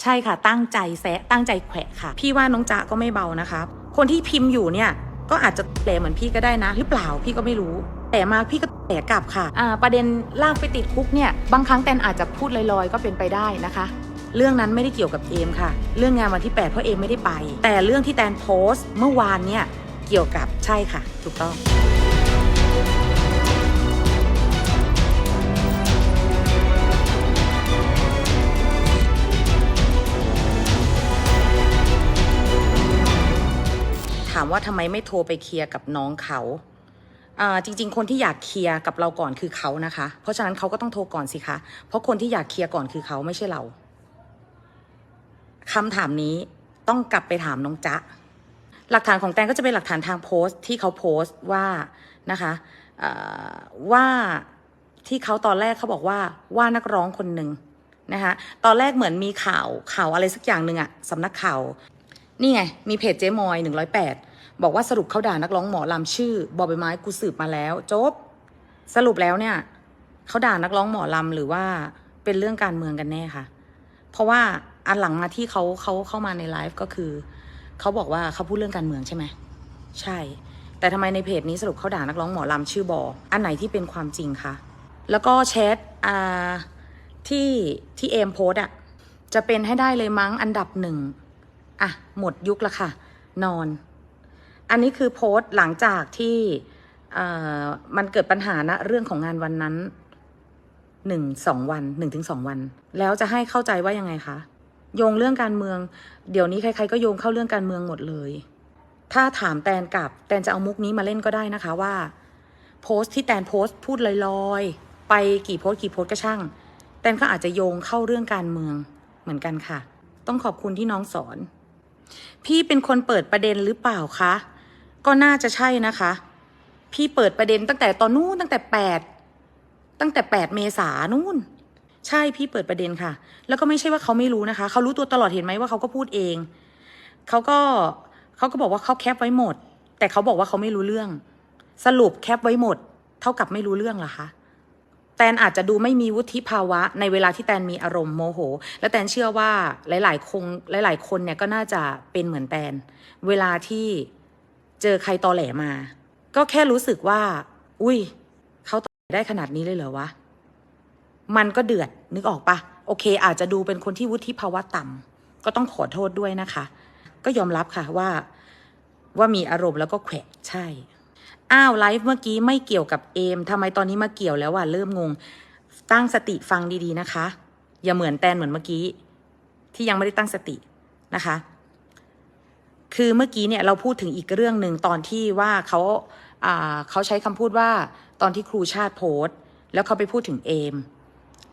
ใช่ค่ะตั้งใจแซะตั้งใจแขวะค่ะ พี่ว่าน้องจ๊ะก็ไม่เบานะคะคนที่พิมพ์อยู่เนี่ยก็อาจจะแหลเหมือนพี่ก็ได้นะ หรือเปล่าพี่ก็ไม่รู้ แต่มาพี่ก็แหลกลับค่ะอ่าประเด็นลากไปติดคุกเนี่ยบางครั้งแตนอาจจะพูดลอยๆ ก็เป็นไปได้นะคะ เรื่องนั้นไม่ได้เกี่ยวกับเอมค่ะ เรื่องงานวันที่ 8 เพราะเอมไม่ได้ไป แต่เรื่องที่แตนโพสต์ เมื่อวานเนี่ยเกี่ยวกับใช่ค่ะ ถูกต้องามว่าทำไมไม่โทรไปเคลียร์กับน้องเขาอ่าจริง ๆ คนที่อยากเคลียร์กับเราก่อนคือเขานะคะ เพราะฉะนั้นเขาก็ต้องโทรก่อนสิคะ เพราะคนที่อยากเคลียร์ก่อนคือเขาไม่ใช่เราคำถามนี้ต้องกลับไปถามน้องจ๊ะ หลักฐานของแตงก็จะเป็นหลักฐานทางโพสต์ที่เขาโพสต์ว่านะคะอ่อว่าที่เขาตอนแรกเขาบอกว่าว่านักร้องคนหนึ่งนะคะตอนแรกเหมือนมีข่าวข่าวอะไรสักอย่างหนึ่งอะสำนักข่าว นี่ไง มีเพจเจ๊มอย108 บอกว่าสรุปเขาด่านักร้องหมอลำชื่อบอใบไม้กูสืบมาแล้วจบ สรุปแล้วเนี่ยเขาด่านักร้องหมอลำหรือว่าเป็นเรื่องการเมืองกันแน่ค่ะ เพราะว่าอันหลังมาที่เขาเขาเข้ามาในไลฟ์ก็คือเขาบอกว่าเขาพูดเรื่องการเมืองใช่ไหมใช่ แต่ทำไมในเพจนี้สรุปเขาด่านักร้องหมอลำชื่อบออันไหนที่เป็นความจริงคะแล้วก็แชทอ่าที่ที่เอมโพสต์อะจะเป็นให้ได้เลยมั้งอันดับหนึ่งอะหมดยุคละค่ะ นอน อันนี้คือโพสต์หลังจากที่มันเกิดปัญหานะเรื่องของงานวันนั้นหนึ่งสองวันหนึ่งถึงสองวัน แล้วจะให้เข้าใจว่ายังไงคะโยงเรื่องการเมือง เดี๋ยวนี้ใครๆก็โยงเข้าเรื่องการเมืองหมดเลย ถ้าถามแตนกลับแตนจะเอามุกนี้มาเล่นก็ได้นะคะว่า โพสต์ที่แตนโพสต์พูดลอยๆ ไปกี่โพสต์กี่โพสต์ก็ช่าง แตนก็อาจจะโยงเข้าเรื่องการเมืองเหมือนกันค่ะ ต้องขอบคุณที่น้องสอน พี่เป็นคนเปิดประเด็นหรือเปล่าคะ ก็น่าจะใช่นะคะ พี่เปิดประเด็นตั้งแต่ตอนนู้นตั้งแต่แปดตั้งแต่แปดเมษานู่น ใช่พี่เปิดประเด็นค่ะ แล้วก็ไม่ใช่ว่าเขาไม่รู้นะคะ เขารู้ตัวตลอดเห็นไหมว่าเขาก็พูดเอง เขาก็เขาก็บอกว่าเขาแคปไว้หมด แต่เขาบอกว่าเขาไม่รู้เรื่อง สรุปแคปไว้หมด เท่ากับไม่รู้เรื่องเหรอคะแตนอาจจะดูไม่มีวุฒิภาวะในเวลาที่แตนมีอารมณ์โมโห และแตนเชื่อว่าหลาย ๆ คงหลาย ๆ คนเนี่ยก็น่าจะเป็นเหมือนแตน เวลาที่ เจอใครตอแหลมา ก็แค่รู้สึกว่า อุ้ยเขาตอแหลได้ขนาดนี้เลยเหรอวะ มันก็เดือดนึกออกปะโอเค อาจจะดูเป็นคนที่วุฒิภาวะต่ำก็ต้องขอโทษด้วยนะคะ ก็ยอมรับค่ะว่า ว่ามีอารมณ์แล้วก็แขวะใช่ อ้าวไลฟ์เมื่อกี้ไม่เกี่ยวกับเอมทำไมตอนนี้มาเกี่ยวแล้วอะเริ่มงง ตั้งสติฟังดีๆนะคะ อย่าเหมือนแตนเหมือนเมื่อกี้ ที่ยังไม่ได้ตั้งสตินะคะ คือเมื่อกี้เนี่ยเราพูดถึงอีกเรื่องหนึ่งตอนที่ว่าเขาเขาใช้คำพูดว่าตอนที่ครูชาติโพสต์แล้วเขาไปพูดถึงเอม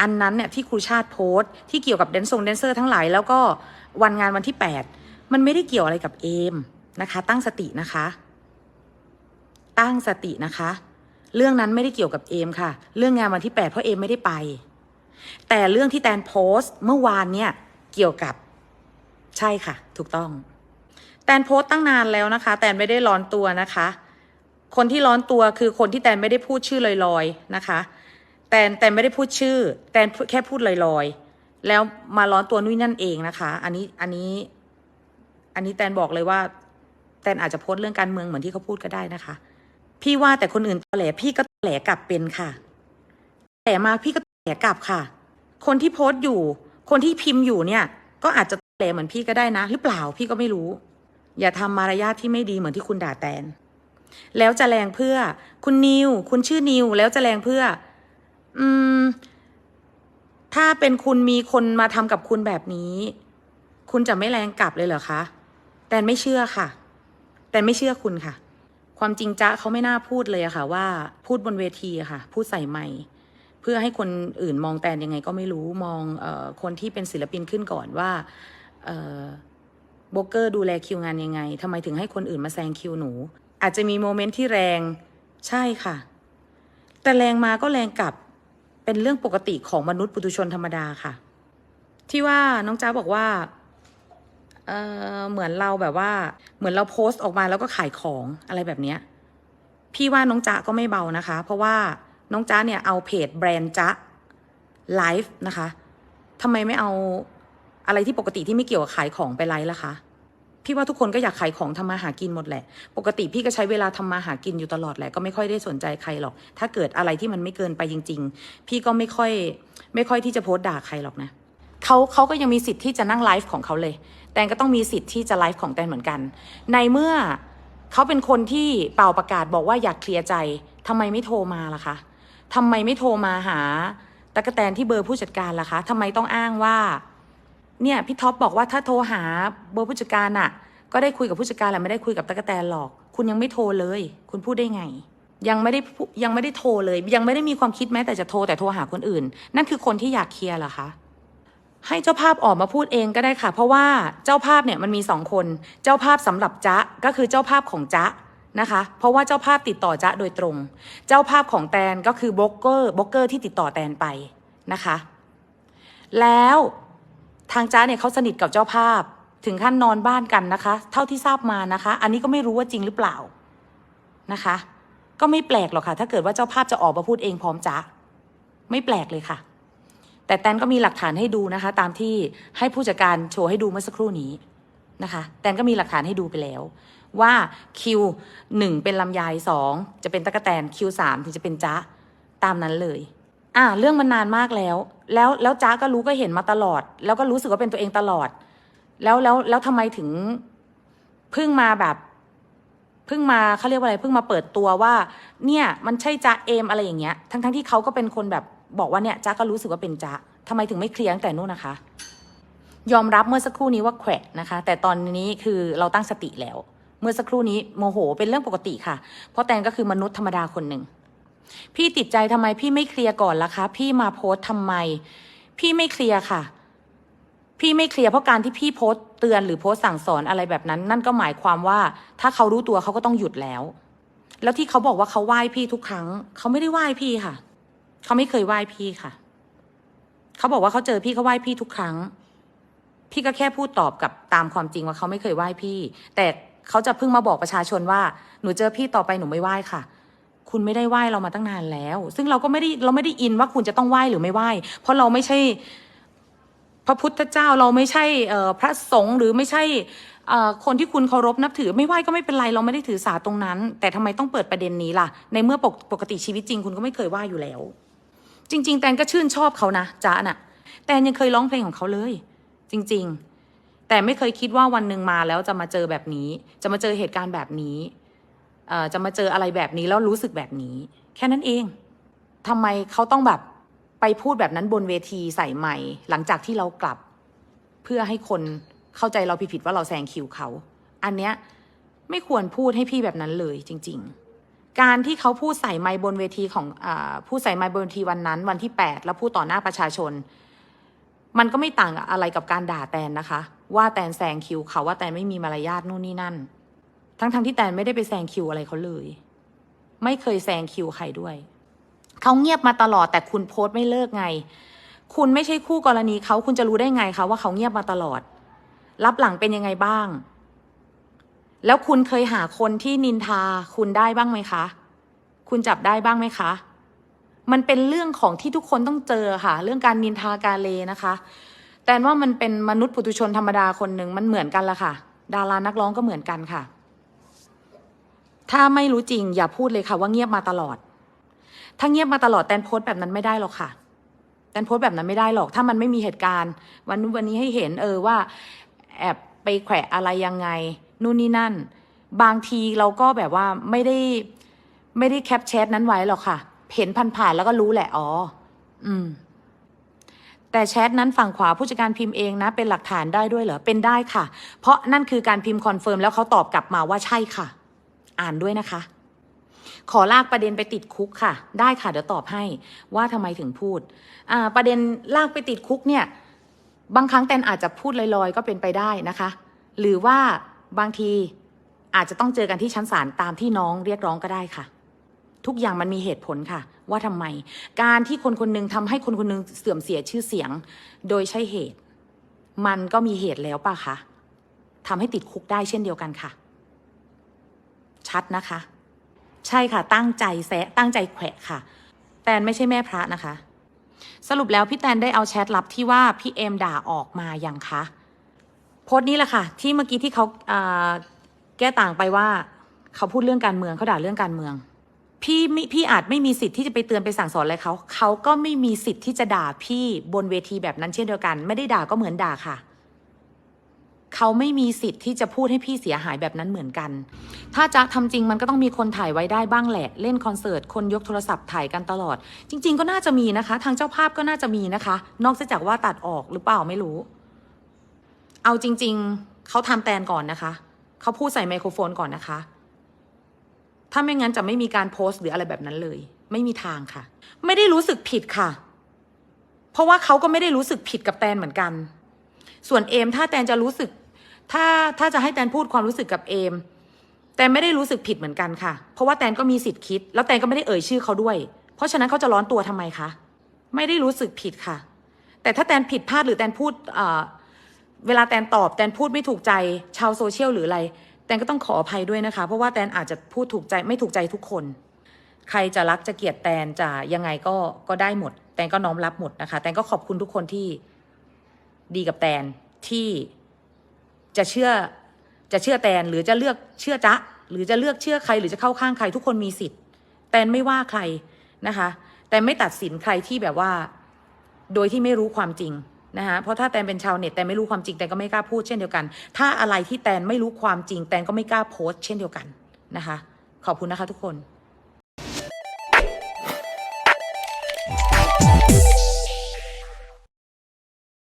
อันนั้นเนี่ยที่ครูชาติโพสต์ที่เกี่ยวกับแดนซงแดนเซอร์ทั้งหลายแล้วก็วันงานวันที่ 8 มันไม่ได้เกี่ยวอะไรกับเอมนะคะ ตั้งสตินะคะ ตั้งสตินะคะ เรื่องนั้นไม่ได้เกี่ยวกับเอมค่ะ เรื่องงานวันที่ 8 เพราะเอมไม่ได้ไป แต่เรื่องที่แตนโพสต์เมื่อวานเนี่ยเกี่ยวกับใช่ค่ะ ถูกต้อง ตนโพสต์ตั้งนานแล้วนะคะ แตนไม่ได้ร้อนตัวนะคะ คนที่ร้อนตัวคือคนที่แตนไม่ได้พูดชื่อลอยๆนะคะ แตนแตนไม่ได้พูดชื่อ แตนแค่พูดลอยๆ แล้วมาร้อนตัวนุ้ยนั่นเองนะคะ อันนี้อันนี้อันนี้แตนบอกเลยว่า แตนอาจจะโพสต์เรื่องการเมืองเหมือนที่เขาพูดก็ได้นะคะ พี่ว่าแต่คนอื่นตอแหลพี่ก็ตอแหลกลับเป็นค่ะแหลมาพี่ก็แหลกลับค่ะ คนที่โพสต์อยู่ คนที่พิมพ์อยู่เนี่ย ก็อาจจะแหลเหมือนพี่ก็ได้นะ หรือเปล่าพี่ก็ไม่รู้ อย่าทำมารยาทที่ไม่ดีเหมือนที่คุณด่าแตน แล้วจะแรงเพื่อ คุณนิว คุณชื่อนิว แล้วจะแรงเพื่อ อืม ถ้าเป็นคุณมีคนมาทำกับคุณแบบนี้ คุณจะไม่แรงกลับเลยเหรอคะ แตนไม่เชื่อค่ะ แตนไม่เชื่อคุณค่ะ ความจริงจ๊ะเขาไม่น่าพูดเลยอะค่ะ ว่าพูดบนเวทีอะค่ะ พูดใส่ไมค์เพื่อให้คนอื่นมองแตนยังไงก็ไม่รู้มองออคนที่เป็นศิลปินขึ้นก่อนว่า เออ โบรกเกอร์ดูแลคิวงานยังไงทำไมถึงให้คนอื่นมาแซงคิวหนู อาจจะมีโมเมนต์ที่แรง ใช่ค่ะ แต่แรงมาก็แรงกลับ เป็นเรื่องปกติของมนุษย์ปุถุชนธรรมดาค่ะ ที่ว่าน้องจ้าบอกว่าเออเหมือนเราแบบว่า เหมือนเราโพสต์ออกมาแล้วก็ขายของอะไรแบบเนี้ยพี่ว่าน้องจ๊ะก็ไม่เบานะคะ เพราะว่าน้องจ๊ะเนี่ยเอาเพจแบรนด์จ๊ะไลฟ์นะคะทำไมไม่เอา อะไรที่ปกติที่ไม่เกี่ยวกับขายของไปไลฟ์ล่ะคะ พี่ว่าทุกคนก็อยากขายของทำมาหากินหมดแหละ ปกติพี่ก็ใช้เวลาทำมาหากินอยู่ตลอดแหละ ก็ไม่ค่อยได้สนใจใครหรอก ถ้าเกิดอะไรที่มันไม่เกินไปจริง ๆ พี่ก็ไม่ค่อย ไม่ค่อยที่จะโพสต์ด่าใครหรอกนะเขาเขาก็ยังมีสิทธิ์ที่จะนั่งไลฟ์ของเขาเลย แตนก็ต้องมีสิทธิ์ที่จะไลฟ์ของแตนเหมือนกัน ในเมื่อเขาเป็นคนที่เป่าประกาศบอกว่าอยากเคลียร์ใจทำไมไม่โทรมาล่ะคะทำไมไม่โทรมาหาตะกะแตนที่เบอร์ผู้จัดการล่ะคะทำไมต้องอ้างว่า เนี่ยพี่ท็อปบอกว่าถ้าโทรหาเบอร์ผู้จัดการอะก็ได้คุยกับผู้จัดการแหละไม่ได้คุยกับตะกะแตนหรอก คุณยังไม่โทรเลย คุณพูดได้ไง ยังไม่ได้ยังไม่ได้โทรเลย ยังไม่ได้มีความคิดแม้แต่จะโทรแต่โทรหาคนอื่น นั่นคือคนที่อยากเคลียร์เหรอคะให้เจ้าภาพออกมาพูดเองก็ได้ค่ะ เพราะว่าเจ้าภาพเนี่ยมันมีสองคน เจ้าภาพสำหรับจ๊ะก็คือเจ้าภาพของจ๊ะนะคะ เพราะว่าเจ้าภาพติดต่อจ๊ะโดยตรง เจ้าภาพของแตนก็คือบล็อกเกอร์บล็อกเกอร์ที่ติดต่อแตนไปนะคะ แล้ว ทางจ๊ะเนี่ยเขาสนิทกับเจ้าภาพ ถึงขั้นนอนบ้านกันนะคะ เท่าที่ทราบมานะคะ อันนี้ก็ไม่รู้ว่าจริงหรือเปล่านะคะ ก็ไม่แปลกหรอกค่ะ ถ้าเกิดว่าเจ้าภาพจะออกมาพูดเองพร้อมจ๊ะไม่แปลกเลยค่ะ แต่แตนก็มีหลักฐานให้ดูนะคะ ตามที่ให้ผู้จัดการโชว์ให้ดูเมื่อสักครู่นี้นะคะแตนก็มีหลักฐานให้ดูไปแล้ว ว่าคิวหนึ่งเป็นลำไยสองจะเป็นตะกะแตนคิวสามถึงจะเป็นจ๊ะตามนั้นเลย อ่าเรื่องมันนานมากแล้ว แล้วแล้วจ๊ะก็รู้ก็เห็นมาตลอด แล้วก็รู้สึกว่าเป็นตัวเองตลอด แล้วแล้วแล้วทำไมถึงเพิ่งมาแบบเพิ่งมาเขาเรียกว่าอะไรเพิ่งมาเปิดตัวว่า เนี่ย มันใช่จ๊ะเอมอะไรอย่างเงี้ย ทั้งทั้งที่เขาก็เป็นคนแบบบอกว่าเนี่ยจ๊ะก็รู้สึกว่าเป็นจ๊ะทำไมถึงไม่เคลียร์ตั้งแต่นู้นนะคะ ยอมรับเมื่อสักครู่นี้ว่าแขวะนะคะ แต่ตอนนี้คือเราตั้งสติแล้ว เมื่อสักครู่นี้โมโหเป็นเรื่องปกติค่ะ เพราะแตนก็คือมนุษย์ธรรมดาคนหนึ่ง พี่ติดใจทำไมพี่ไม่เคลียร์ก่อนล่ะคะ พี่มาโพสต์ทำไม พี่ไม่เคลียร์ค่ะ พี่ไม่เคลียร์เพราะการที่พี่โพสต์เตือนหรือโพสต์สั่งสอนอะไรแบบนั้น นั่นก็หมายความว่า ถ้าเขารู้ตัวเขาก็ต้องหยุดแล้ว แล้วที่เขาบอกว่าเขาไหว้พี่ทุกครั้ง เขาไม่ได้ไหว้พี่ค่ะ เขาไม่เคยไหว้พี่ค่ะ เขาบอกว่าเขาเจอพี่เขาไหว้พี่ทุกครั้ง พี่ก็แค่พูดตอบกับตามความจริงว่าเขาไม่เคยไหว้พี่ แต่เขาจะเพิ่งมาบอกประชาชนว่า หนูเจอพี่ต่อไปหนูไม่ไหว้ค่ะ คุณไม่ได้ไหว้เรามาตั้งนานแล้ว ซึ่งเราก็ไม่ได้เราไม่ได้อินว่าคุณจะต้องไหว้หรือไม่ไหว้ เพราะเราไม่ใช่ พระพุทธเจ้าเราไม่ใช่พระสงฆ์หรือไม่ใช่คนที่คุณเคารพนับถือไม่ไหว้ก็ไม่เป็นไรเราไม่ได้ถือสาตรงนั้น แต่ทำไมต้องเปิดประเด็นนี้ล่ะ ในเมื่อปกปกติชีวิตจริงคุณก็ไม่เคยไหว้อยู่แล้ว จริง ๆ แตนก็ชื่นชอบเขานะจ๊ะน่ะ แตนยังเคยร้องเพลงของเขาเลย จริง ๆ แต่ไม่เคยคิดว่าวันหนึ่งมาแล้วจะมาเจอแบบนี้ จะมาเจอเหตุการณ์แบบนี้ จะมาเจออะไรแบบนี้แล้วรู้สึกแบบนี้ แค่นั้นเองทำไมเขาต้องแบบไปพูดแบบนั้นบนเวทีใส่ใหม่ หลังจากที่เรากลับ เพื่อให้คนเข้าใจเราผิดๆว่าเราแซงคิวเขา อันเนี้ยไม่ควรพูดให้พี่แบบนั้นเลยจริง ๆ การที่เขาพูดใส่ไมค์บนเวทีของอาพูดใส่ไมค์บนเวทีวันนั้น วันที่ 8 แล้วพูดต่อหน้าประชาชน มันก็ไม่ต่างอะไรกับการด่าแตนนะคะ ว่าแตนแซงคิวเขาว่าแตนไม่มีมารยาทนู่นนี่นั่น ทั้งๆที่แตนไม่ได้ไปแซงคิวอะไรเขาเลย ไม่เคยแซงคิวใครด้วย เขาเงียบมาตลอดแต่คุณโพสต์ไม่เลิกไง คุณไม่ใช่คู่กรณีเขาคุณจะรู้ได้ไงคะว่าเขาเงียบมาตลอด รับหลังเป็นยังไงบ้าง แล้วคุณเคยหาคนที่นินทาคุณได้บ้างไหมคะ คุณจับได้บ้างไหมคะ มันเป็นเรื่องของที่ทุกคนต้องเจอค่ะ เรื่องการนินทากาเลนะคะ แต่ว่ามันเป็นมนุษย์ปุถุชนธรรมดาคนหนึ่งมันเหมือนกันละค่ะ ดารานักร้องก็เหมือนกันค่ะ ถ้าไม่รู้จริงอย่าพูดเลยค่ะว่าเงียบมาตลอด ถ้าเงียบมาตลอดแตนโพสต์แบบนั้นไม่ได้หรอกค่ะ แตนโพสต์แบบนั้นไม่ได้หรอก ถ้ามันไม่มีเหตุการณ์ วันนู้นวันนี้ให้เห็นเออว่า แอบไปแขวะอะไรยังไง นู่นนี่นั่น บางทีเราก็แบบว่าไม่ได้ไม่ได้แคปแชทนั้นไว้หรอกค่ะ เห็นผ่านๆแล้วก็รู้แหละอ๋ออืม แต่แชทนั้นฝั่งขวาผู้จัดการพิมพ์เองนะ เป็นหลักฐานได้ด้วยเหรอเป็นได้ค่ะ เพราะนั่นคือการพิมพ์คอนเฟิร์มแล้วเขาตอบกลับมาว่าใช่ค่ะ อ่านด้วยนะคะ ขอลากประเด็นไปติดคุกค่ะ ได้ค่ะเดี๋ยวตอบให้ว่าทำไมถึงพูดประเด็นลากไปติดคุกเนี่ยบางครั้งแตนอาจจะพูดลอยๆ ก็เป็นไปได้นะคะ หรือว่าบางทีอาจจะต้องเจอกันที่ชั้นศาลตามที่น้องเรียกร้องก็ได้ค่ะ ทุกอย่างมันมีเหตุผลค่ะ ว่าทำไม การที่คนคนหนึ่งทำให้คนคนหนึ่งเสื่อมเสียชื่อเสียง โดยใช่เหตุ มันก็มีเหตุแล้วป่ะคะทำให้ติดคุกได้เช่นเดียวกันค่ะ ชัดนะคะ ใช่ค่ะตั้งใจแซะตั้งใจแขวะค่ะ แตนไม่ใช่แม่พระนะคะ สรุปแล้วพี่แตนได้เอาแชทลับที่ว่าพี่เอมด่าออกมายังคะโพสต์นี้แหละค่ะ ที่เมื่อกี้ที่เขาอ่าแก้ต่างไปว่าเขาพูดเรื่องการเมืองเขาด่าเรื่องการเมือง พี่ไม่พี่อาจไม่มีสิทธิ์ที่จะไปเตือนไปสั่งสอนอะไรเขาเขาก็ไม่มีสิทธิ์ที่จะด่าพี่บนเวทีแบบนั้นเช่นเดียวกัน ไม่ได้ด่าก็เหมือนด่าค่ะ เขาไม่มีสิทธิ์ที่จะพูดให้พี่เสียหายแบบนั้นเหมือนกัน ถ้าจะทำจริงมันก็ต้องมีคนถ่ายไว้ได้บ้างแหละ เล่นคอนเสิร์ตคนยกโทรศัพท์ถ่ายกันตลอด จริง ๆ ก็น่าจะมีนะคะ ทางเจ้าภาพก็น่าจะมีนะคะ นอกจากว่าตัดออกหรือเปล่าไม่รู้ เอาจริง ๆ เขาทำแตนก่อนนะคะ เขาพูดใส่ไมโครโฟนก่อนนะคะ ถ้าไม่งั้นจะไม่มีการโพสต์หรืออะไรแบบนั้นเลย ไม่มีทางค่ะ ไม่ได้รู้สึกผิดค่ะ เพราะว่าเขาก็ไม่ได้รู้สึกผิดกับแตนเหมือนกันส่วนเอมถ้าแตนจะรู้สึก ถ้าถ้าจะให้แตนพูดความรู้สึกกับเอมแตนไม่ได้รู้สึกผิดเหมือนกันค่ะ เพราะว่าแตนก็มีสิทธิ์คิด แล้วแตนก็ไม่ได้เอ่ยชื่อเขาด้วย เพราะฉะนั้นเขาจะร้อนตัวทำไมคะไม่ได้รู้สึกผิดค่ะ แต่ถ้าแตนผิดพลาดหรือแตนพูดเอ่อเวลาแตนตอบแตนพูดไม่ถูกใจชาวโซเชียลหรืออะไร แตนก็ต้องขออภัยด้วยนะคะ เพราะว่าแตนอาจจะพูดถูกใจไม่ถูกใจทุกคน ใครจะรักจะเกลียดแตนจะยังไงก็ก็ได้หมด แตนก็น้อมรับหมดนะคะ แตนก็ขอบคุณทุกคนที่ดีกับแตนที่ จะเชื่อจะเชื่อแตนหรือจะเลือกเชื่อจ๊ะหรือจะเลือกเชื่อใครหรือจะเข้าข้างใครทุกคนมีสิทธิ์ แตนไม่ว่าใครนะคะ แต่ไม่ตัดสินใครที่แบบว่า โดยที่ไม่รู้ความจริงนะคะเพราะถ้าแตนเป็นชาวเน็ตแตนไม่รู้ความจริงแตนก็ไม่กล้าพูดเช่นเดียวกัน ถ้าอะไรที่แตนไม่รู้ความจริง แตนก็ไม่กล้าโพสต์เช่นเดียวกันนะคะ ขอบคุณนะคะทุกคน